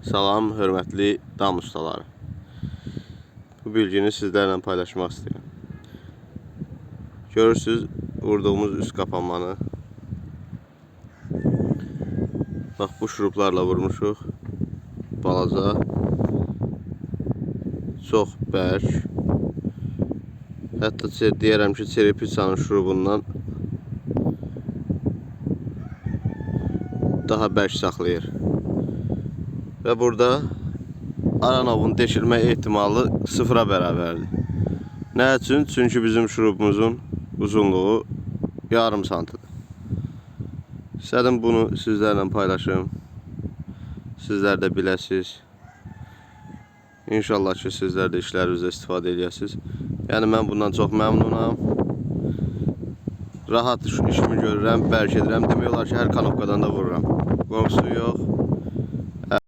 Salam, hörmətli dam ustaları. Bu bilgini sizlərlə paylaşmaq istəyirəm. Görürsüz vurduğumuz üst kapanmanı. Bax bu şuruplarla vurmuşuq. Balaca. Çox bərk. Hətta deyərəm ki, çerepitsanın şurubundan daha bərk saxlayır. Və burada Aranovun deşilmə ehtimalı sıfıra bərabərdir. Nə üçün? Çünki bizim şurubumuzun uzunluğu yarım santidir. İstədim bunu sizlərlə paylaşım. Sizlər də biləsiz. İnşallah ki, sizlər də işlərinizdə istifadə edəsiniz. Yəni mən bundan çox məmnunam. Rahat iş- işimi görürəm, bərk edirəm. Demək olar ki, hər kanopkadan da vururam. Qorxusu yox.